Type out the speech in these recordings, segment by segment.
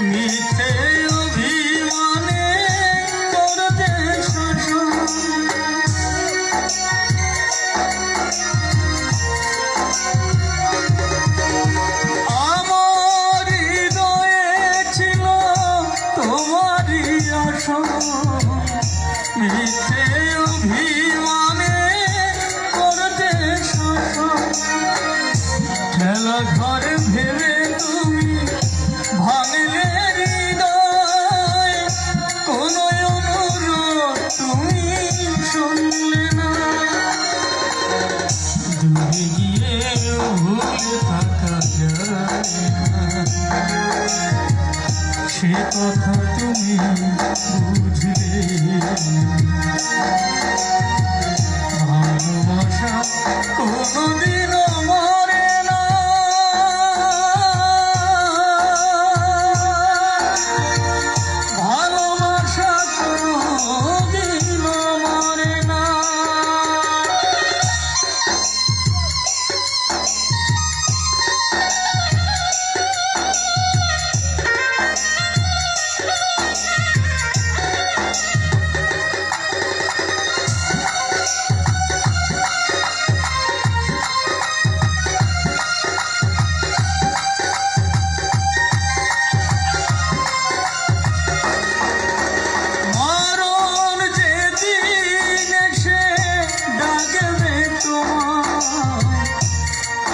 me. কথা তুমি বুঝলে।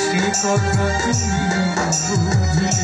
সে কথা তুমি বুঝলে।